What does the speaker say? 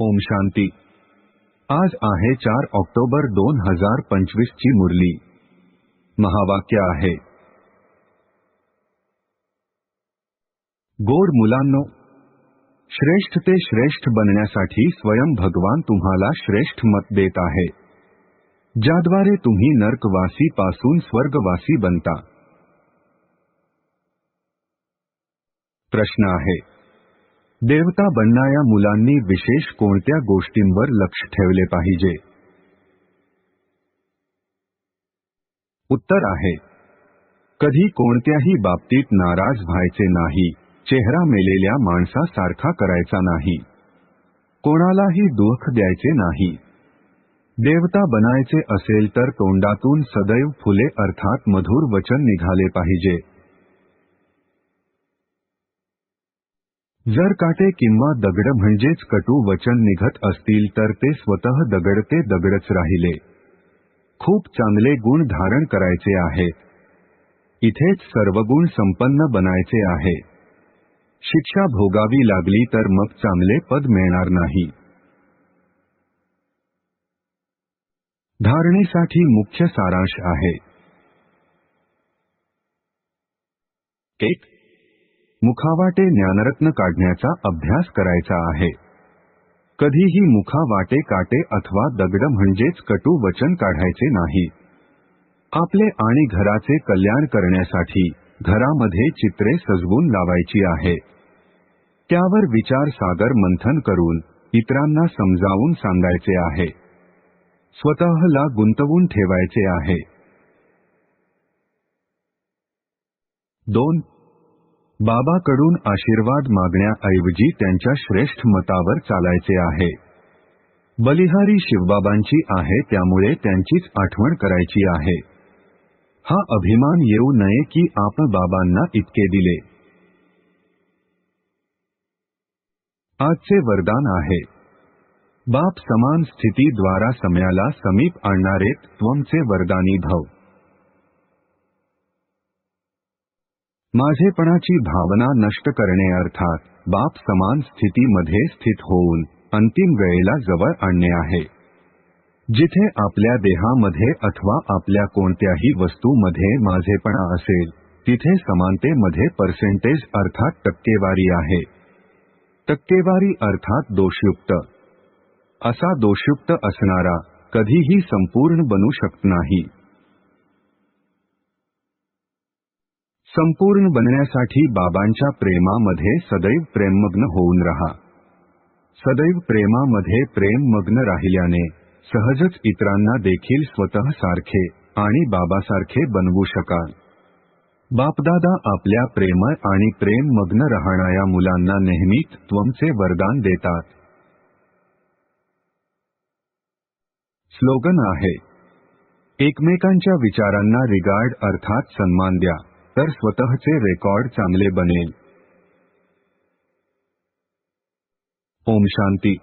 ओम शांती। आज आहे चार ऑक्टोबर दोन हज़ार पंचवीस ची मुरली। महावाक्य आहे। गोड मुलांनो, श्रेष्ठ ते श्रेष्ठ बनण्यासाठी स्वयं भगवान तुम्हाला श्रेष्ठ मत देत आहे। ज्याद्वारे तुम्ही नर्कवासी पासून स्वर्गवासी बनता। प्रश्न आहे देवता बनणाऱ्या मुलांनी विशेष कोणत्या गोष्टींवर लक्ष ठेवले पाहिजे? उत्तर आहे कधी कोणत्याही बाबतीत नाराज व्हायचे नाही चेहरा मेलेल्या माणसासारखा करायचा नाही कोणालाही दुःख द्यायचे नाही. देवता बनायचे असेल तर तोंडातून सदैव फुले अर्थात मधुर वचन निघाले पाहिजे. जर काटे किंवा दगड म्हणजेच कटू वचन निघत असतील तर ते स्वतः दगड ते दगडच राहिले. खूप चांगले गुण धारण करायचे आहेत. इथेच सर्व गुण संपन्न बनायचे आहे. शिक्षा भोगावी लागली तर मग चांगले पद मिळणार नाही. धारणेसाठी मुख्य सारांश आहे. एक मुखावाटे ज्ञानरत्न काढण्याचा अभ्यास करायचा आहे. कधीही मुखावाटे काटे अथवा दगड म्हणजेच कटू वचन काढायचे नाही. आपले आणि घराचे कल्याण करण्यासाठी घरामध्ये चित्रे सजवून लावायची आहे. त्यावर विचार सागर मंथन करून इतरांना समजावून सांगायचे आहे. स्वतःला गुंतवून ठेवायचे आहे. दोन बाबाकडून आशीर्वाद मागण्याऐवजी त्यांच्या श्रेष्ठ मतावर चालायचे आहे. बलिहारी शिवबाबांची आहे त्यामुळे त्यांचीच आठवण करायची आहे. हा अभिमान येऊ नये की आपण बाबांना इतके दिले. आजचे वरदान आहे. बाप समान स्थितीद्वारा समयाला समीप आणणारे त्वमचे वरदानी भव. माझेपणाची भावना नष्ट करणे अर्थात बाप समान स्थितीमध्ये स्थित होऊन अंतिम वेळेला जवळ आणणे आहे. जिथे आपल्या देहामध्ये अथवा आपल्या कोणत्याही वस्तूमध्ये माझेपणा असेल तिथे समानतेमध्ये पर्सेंटेज अर्थात टक्केवारी आहे. टक्केवारी अर्थात दोषयुक्त. असा दोषयुक्त असणारा कधीही संपूर्ण बनू शकत नाही. संपूर्ण बनण्यासाठी बाबांच्या प्रेमामध्ये सदैव प्रेममग्न होऊन रहा. सदैव प्रेमामध्ये प्रेममग्न राहिल्याने सहजच इतरांना देखील स्वतः सारखे आणि बाबासारखे बनवू शकाल. बापदादा आपल्या प्रेम आणि प्रेममग्न राहणाऱ्या मुलांना नेहमीच त्वमचे वरदान देतात. स्लोगन आहे एकमेकांच्या विचारांना रिगार्ड अर्थात सन्मान द्या. तर स्वतःचे रेकॉर्ड चांगले बनेल. ओम शांती.